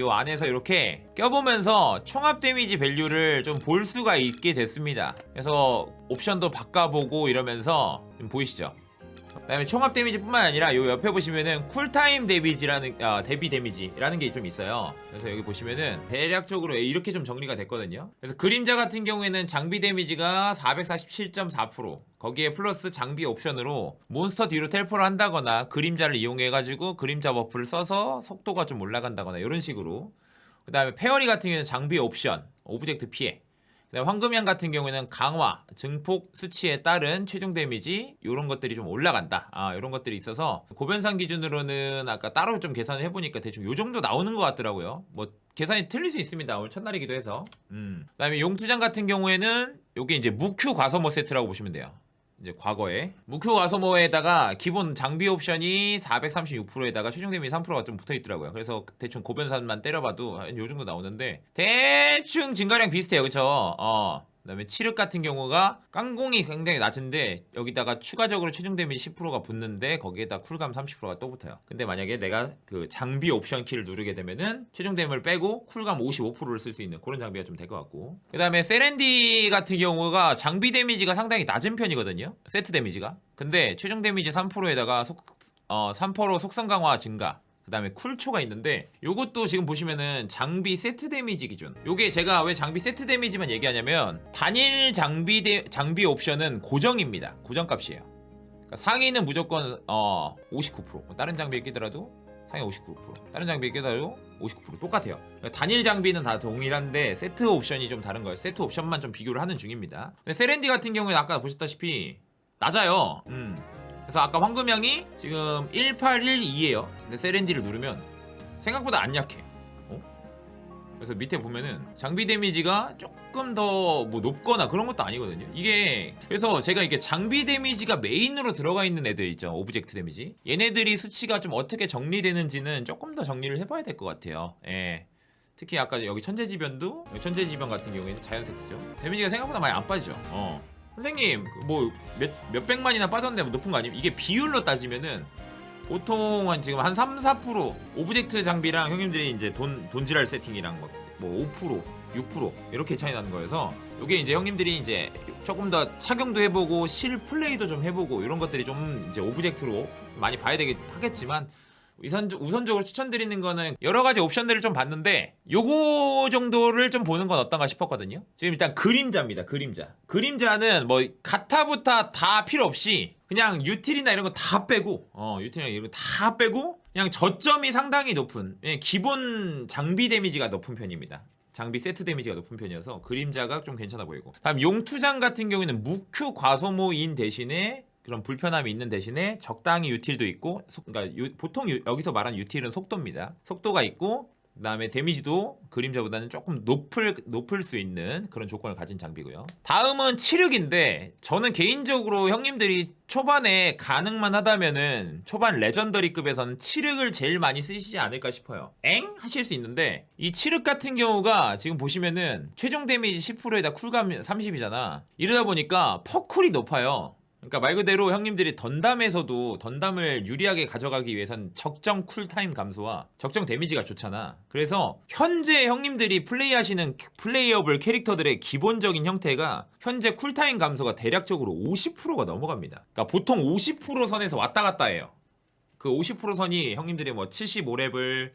요 안에서 이렇게 껴보면서 총합 데미지 밸류를 좀 볼 수가 있게 됐습니다. 그래서 옵션도 바꿔보고 이러면서 좀 보이시죠? 그다음에 총합 데미지뿐만 아니라 요 옆에 보시면은 쿨타임 데미지라는 아, 데비 데미지라는 게 좀 있어요. 그래서 여기 보시면은 대략적으로 이렇게 좀 정리가 됐거든요. 그래서 그림자 같은 경우에는 장비 데미지가 447.4% 거기에 플러스 장비 옵션으로 몬스터 뒤로 텔포를 한다거나 그림자를 이용해 가지고 그림자 버프를 써서 속도가 좀 올라간다거나 이런 식으로 그다음에 페어리 같은 경우에는 장비 옵션 오브젝트 피해 황금양 같은 경우에는 강화, 증폭 수치에 따른 최종 데미지 이런 것들이 좀 올라간다. 아 이런 것들이 있어서 고변상 기준으로는 아까 따로 좀 계산을 해보니까 대충 요 정도 나오는 것 같더라고요. 뭐 계산이 틀릴 수 있습니다. 오늘 첫날이기도 해서. 음. 그다음에 용투장 같은 경우에는 요게 이제 무큐 과소모 세트라고 보시면 돼요. 이제 과거에 무큐 과소모에다가 기본 장비 옵션이 436%에다가 최종 데미지 3%가 좀 붙어 있더라고요. 그래서 대충 고변산만 때려봐도 한요 정도 나오는데 대충 증가량 비슷해요, 그렇죠? 어. 그다음에 치륵 같은 경우가 깡공이 굉장히 낮은데 여기다가 추가적으로 최종 데미지 10%가 붙는데 거기에다 쿨감 30%가 또 붙어요. 근데 만약에 내가 그 장비 옵션 키를 누르게 되면은 최종 데미를 빼고 쿨감 55%를 쓸 수 있는 그런 장비가 좀 될 것 같고. 그다음에 세렌디 같은 경우가 장비 데미지가 상당히 낮은 편이거든요. 세트 데미지가. 근데 최종 데미지 3%에다가 속, 어, 3% 속성 강화 증가. 그 다음에 쿨초가 있는데 요것도 지금 보시면은 장비 세트 데미지 기준. 요게 제가 왜 장비 세트 데미지만 얘기하냐면 단일 장비 데, 장비 옵션은 고정입니다. 고정값이에요. 그러니까 상위는 무조건 어 59% 다른 장비에 끼더라도 상위 59% 다른 장비에 끼더라도 59% 똑같아요. 그러니까 단일 장비는 다 동일한데 세트 옵션이 좀 다른 거예요. 세트 옵션만 좀 비교를 하는 중입니다. 세렌디 같은 경우에는 아까 보셨다시피 낮아요. 음. 그래서 아까 황금양이 지금 1812에요. 근데 세렌디를 누르면 생각보다 안 약해. 어? 그래서 밑에 보면은 장비 데미지가 조금 더 뭐 높거나 그런 것도 아니거든요. 이게 그래서 제가 이게 장비 데미지가 메인으로 들어가 있는 애들 있죠. 오브젝트 데미지. 얘네들이 수치가 좀 어떻게 정리되는지는 조금 더 정리를 해봐야 될 것 같아요. 예. 특히 아까 여기 천재지변도 천재지변 같은 경우에는 자연 세트죠. 데미지가 생각보다 많이 안 빠지죠. 어. 선생님 뭐 몇 몇백만이나 빠졌는데 뭐 높은 거 아니에요? 이게 비율로 따지면은 보통 한 지금 한 3, 4% 오브젝트 장비랑 형님들이 이제 돈 돈지랄 세팅이랑 뭐5% 6% 이렇게 차이 나는 거여서 이게 이제 형님들이 이제 조금 더 착용도 해보고 실 플레이도 좀 해보고 이런 것들이 좀 이제 오브젝트로 많이 봐야 되긴 하겠지만 우선, 우선적으로 추천드리는 거는 여러 가지 옵션들을 좀 봤는데 요거 정도를 좀 보는 건 어떤가 싶었거든요. 지금 일단 그림자입니다. 그림자. 그림자는 뭐 가타부타 다 필요 없이 그냥 유틸이나 이런 거 다 빼고 어 유틸이나 이런 거 다 빼고 그냥 저점이 상당히 높은 예, 기본 장비 데미지가 높은 편입니다. 장비 세트 데미지가 높은 편이어서 그림자가 좀 괜찮아 보이고 다음 용투장 같은 경우에는 무큐 과소모인 대신에 그런 불편함이 있는 대신에 적당히 유틸도 있고 속, 그러니까 유- 보통 유- 여기서 말하는 유틸은 속도입니다. 속도가 있고 그다음에 데미지도 그림자보다는 조금 높을 높을 수 있는 그런 조건을 가진 장비고요. 다음은 치륵인데 저는 개인적으로 형님들이 초반에 가능만 하다면은 초반 레전더리급에서는 치륵을 제일 많이 쓰시지 않을까 싶어요. 엥 하실 수 있는데 이 치륵 같은 경우가 지금 보시면은 최종 데미지 10%에다 쿨감 30이잖아. 이러다 보니까 퍼쿨이 높아요. 그러니까 말 그대로 형님들이 던담에서도 던담을 유리하게 가져가기 위해선 적정 쿨타임 감소와 적정 데미지가 좋잖아. 그래서 현재 형님들이 플레이하시는 플레이어블 캐릭터들의 기본적인 형태가 현재 쿨타임 감소가 대략적으로 50%가 넘어갑니다. 그러니까 보통 50% 선에서 왔다 갔다 해요. 그 50% 선이 형님들이 뭐 75렙을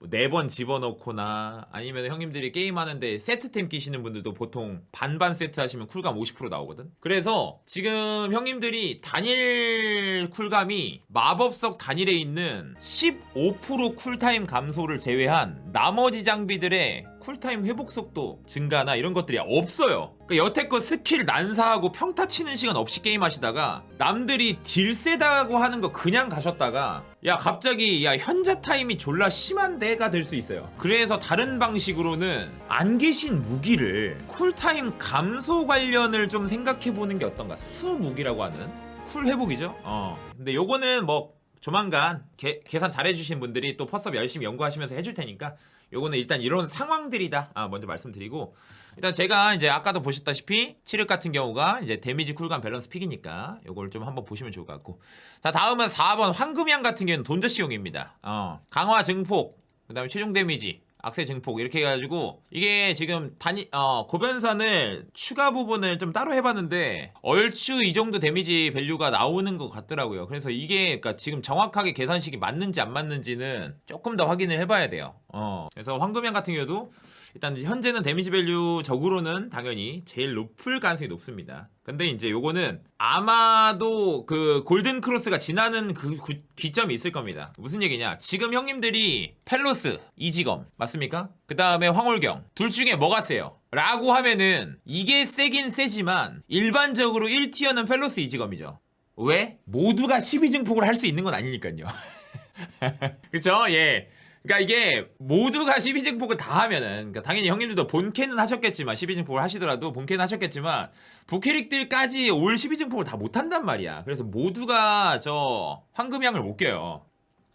네 번 집어넣거나 아니면 형님들이 게임하는데 세트템 끼시는 분들도 보통 반반 세트 하시면 쿨감 50% 나오거든. 그래서 지금 형님들이 단일 쿨감이 마법석 단일에 있는 15% 쿨타임 감소를 제외한 나머지 장비들의 쿨타임 회복 속도 증가나 이런 것들이 없어요. 그러니까 여태껏 스킬 난사하고 평타 치는 시간 없이 게임하시다가 남들이 딜 세다고 하는 거 그냥 가셨다가 야 갑자기 야 현자 타임이 졸라 심한 데가 될 수 있어요. 그래서 다른 방식으로는 안 계신 무기를 쿨타임 감소 관련을 좀 생각해 보는 게 어떤가? 수 무기라고 하는 쿨 회복이죠. 어. 근데 요거는 뭐 조만간 개- 계산 잘해주신 분들이 또 퍼스업 열심히 연구하시면서 해줄 테니까 요거는 일단 이런 상황들이다. 아, 먼저 말씀드리고 일단 제가 이제 아까도 보셨다시피 치륵 같은 경우가 이제 데미지 쿨감 밸런스 픽이니까 요걸 좀 한번 보시면 좋을 것 같고 자 다음은 4번 황금양 같은 경우는 돈저씨용입니다. 어, 강화 증폭 그 다음에 최종 데미지 악세 증폭 이렇게 해가지고 이게 지금 단위 어 고변산을 추가 부분을 좀 따로 해봤는데 얼추 이 정도 데미지 밸류가 나오는 것 같더라고요. 그래서 이게 그러니까 지금 정확하게 계산식이 맞는지 안 맞는지는 조금 더 확인을 해봐야 돼요. 어 그래서 황금양 같은 경우도 일단 현재는 데미지 밸류 적으로는 당연히 제일 높을 가능성이 높습니다. 근데 이제 요거는 아마도 그 골든 크로스가 지나는 그 구- 기점이 있을 겁니다. 무슨 얘기냐? 지금 형님들이 펠로스, 이지검 맞습니까? 그 다음에 황홀경 둘 중에 뭐가 세요? 라고 하면은 이게 세긴 세지만 일반적으로 1티어는 펠로스 이지검이죠. 왜? 모두가 12증폭을 할 수 있는 건 아니니까요. 그쵸? 예. 그러니까 이게 모두가 12증폭을 다 하면은 그러니까 당연히 형님들도 본캐는 하셨겠지만 12증폭을 하시더라도 본캐는 하셨겠지만 부캐릭들까지 올 12증폭을 다 못한단 말이야. 그래서 모두가 저 황금양을 못 껴요.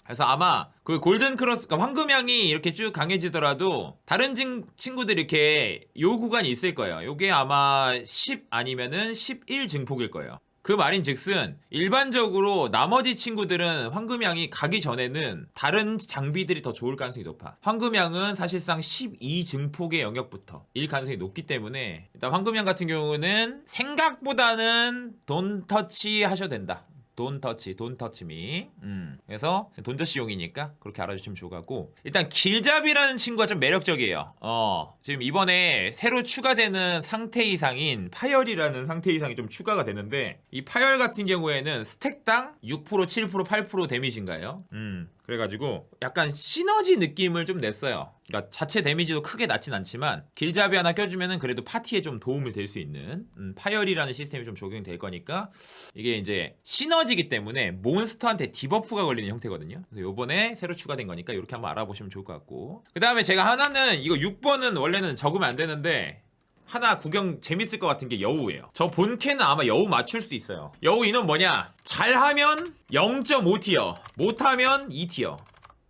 그래서 아마 그 골든 크로스, 그러니까 황금양이 이렇게 쭉 강해지더라도 다른 친- 친구들이 이렇게 요 구간이 있을 거예요. 요게 아마 10 아니면은 11 증폭일 거예요. 그 말인 즉슨 일반적으로 나머지 친구들은 황금양이 가기 전에는 다른 장비들이 더 좋을 가능성이 높아. 황금양은 사실상 12 증폭의 영역부터 일 가능성이 높기 때문에 일단 황금양 같은 경우는 생각보다는 돈 터치 하셔도 된다. 돈 터치, 돈 터치미. 음. 그래서 돈 터치용이니까 그렇게 알아주시면 좋을 것 같고. 일단 길잡이라는 친구가 좀 매력적이에요. 어. 지금 이번에 새로 추가되는 상태 이상인 파열이라는 상태 이상이 좀 추가가 되는데 이 파열 같은 경우에는 스택당 6%, 7%, 8% 데미지인가요? 음. 그래가지고 약간 시너지 느낌을 좀 냈어요. 그러니까 자체 데미지도 크게 낮진 않지만 길잡이 하나 껴주면은 그래도 파티에 좀 도움을 될 수 있는 음, 파열이라는 시스템이 좀 적용이 될 거니까 이게 이제 시너지기 때문에 몬스터한테 디버프가 걸리는 형태거든요. 그래서 요번에 새로 추가된 거니까 이렇게 한번 알아보시면 좋을 것 같고 그 다음에 제가 하나는 이거 6번은 원래는 적으면 안 되는데 하나 구경 재밌을 것 같은 게 여우예요. 저 본캐는 아마 여우 맞출 수 있어요. 여우 인원 뭐냐? 잘하면 0.5티어, 못하면 2티어.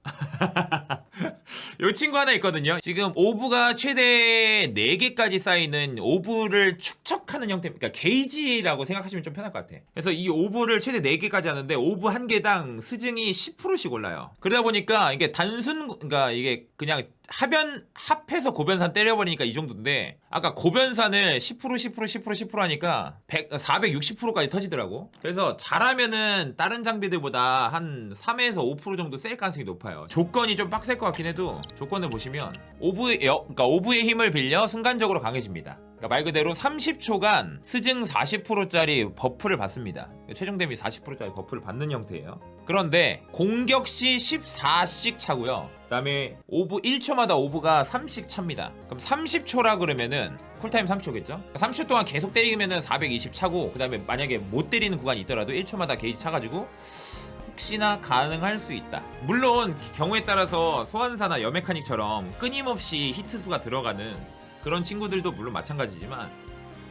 요 친구 하나 있거든요. 지금 오브가 최대 4개까지 쌓이는 오브를 축 척하는 형태, 그러니까 게이지라고 생각하시면 좀 편할 것 같아. 그래서 이 오브를 최대 4개까지 하는데 오브 한 개당 스증이 10%씩 올라요. 그러다 보니까 이게 단순, 그러니까 이게 그냥 하변 합해서 고변산 때려버리니까 이 정도인데 아까 고변산을 10% 10% 10% 10% 하니까 100, 460%까지 터지더라고. 그래서 잘하면은 다른 장비들보다 한 3에서 5% 정도 셀 가능성이 높아요. 조건이 좀 빡셀 것 같긴 해도 조건을 보시면 오브의 여- 그러니까 오브의 힘을 빌려 순간적으로 강해집니다. 그러니까 말 그대로 30초간 스증 40%짜리 버프를 받습니다. 최종 데미 40%짜리 버프를 받는 형태예요. 그런데 공격 시 14씩 차고요. 그다음에 오브 1초마다 오브가 3씩 찹니다. 그럼 30초라 그러면은 쿨타임 3초겠죠? 30초 동안 계속 때리면은 420 차고 그다음에 만약에 못 때리는 구간이 있더라도 1초마다 게이지 차가지고 혹시나 가능할 수 있다. 물론 경우에 따라서 소환사나 여메카닉처럼 끊임없이 히트 수가 들어가는 그런 친구들도 물론 마찬가지지만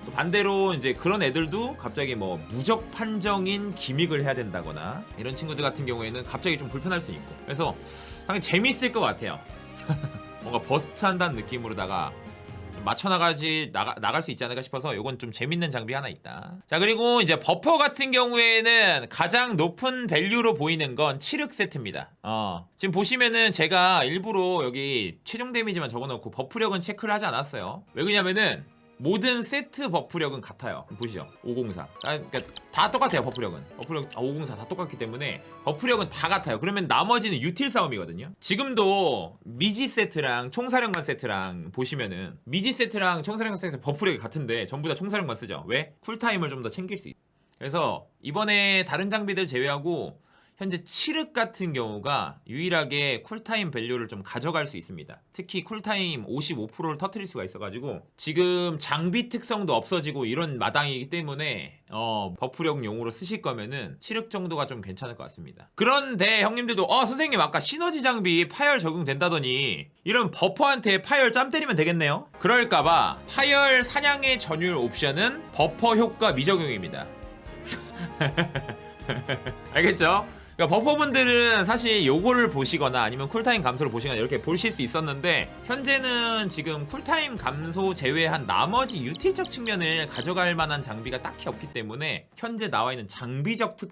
또 반대로 이제 그런 애들도 갑자기 뭐 무적 판정인 기믹을 해야 된다거나 이런 친구들 같은 경우에는 갑자기 좀 불편할 수 있고 그래서 상당히 재밌을 것 같아요. 뭔가 버스트 한다는 느낌으로다가 좀 맞춰나가지 나가, 나갈 수 있지 않을까 싶어서 이건 좀 재밌는 장비 하나 있다. 자 그리고 이제 버퍼 같은 경우에는 가장 높은 밸류로 보이는 건 치륵 세트입니다. 어 지금 보시면은 제가 일부러 여기 최종 데미지만 적어놓고 버프력은 체크를 하지 않았어요. 왜 그러냐면은 모든 세트 버프력은 같아요. 보시죠. 504. 아, 그러니까 다 똑같아요. 버프력은. 버프력 아, 504 다 똑같기 때문에 버프력은 다 같아요. 그러면 나머지는 유틸 싸움이거든요. 지금도 미지 세트랑 총사령관 세트랑 보시면은 미지 세트랑 총사령관 세트 버프력이 같은데 전부 다 총사령관 쓰죠. 왜? 쿨타임을 좀 더 챙길 수 있어. 그래서 이번에 다른 장비들 제외하고 현재 칠흑 같은 경우가 유일하게 쿨타임 밸류를 좀 가져갈 수 있습니다. 특히 쿨타임 55%를 터트릴 수가 있어가지고 지금 장비 특성도 없어지고 이런 마당이기 때문에 어, 버프력 용으로 쓰실 거면은 칠흑 정도가 좀 괜찮을 것 같습니다. 그런데 형님들도 어 선생님 아까 시너지 장비 파열 적용된다더니 이런 버퍼한테 파열 짬 때리면 되겠네요. 그럴까봐 파열 사냥의 전율 옵션은 버퍼 효과 미적용입니다. 알겠죠? 그러니까 버퍼분들은 사실 요거를 보시거나 아니면 쿨타임 감소를 보시거나 이렇게 보실 수 있었는데 현재는 지금 쿨타임 감소 제외한 나머지 유틸적 측면을 가져갈 만한 장비가 딱히 없기 때문에 현재 나와 있는 장비적 특,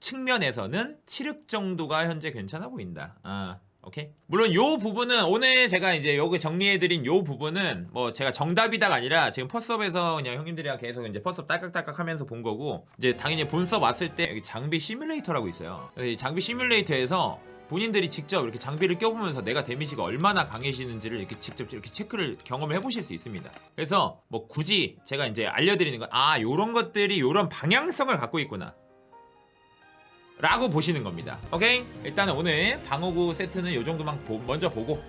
측면에서는 7흑 정도가 현재 괜찮아 보인다. 아. 오케이? 물론 요 부분은 오늘 제가 이제 여기 정리해드린 요 부분은 뭐 제가 정답이다가 아니라 지금 퍼스업에서 그냥 형님들이랑 계속 이제 퍼스업 딸깍딸깍 하면서 본 거고 이제 당연히 본섭 왔을 때 여기 장비 시뮬레이터라고 있어요. 이 장비 시뮬레이터에서 본인들이 직접 이렇게 장비를 껴보면서 내가 데미지가 얼마나 강해지는지를 이렇게 직접 이렇게 체크를 경험을 해보실 수 있습니다. 그래서 뭐 굳이 제가 이제 알려드리는 건 아 요런 것들이 요런 방향성을 갖고 있구나. 라고 보시는 겁니다. 오케이? 일단은 오늘 방어구 세트는 요 정도만 보- 먼저 보고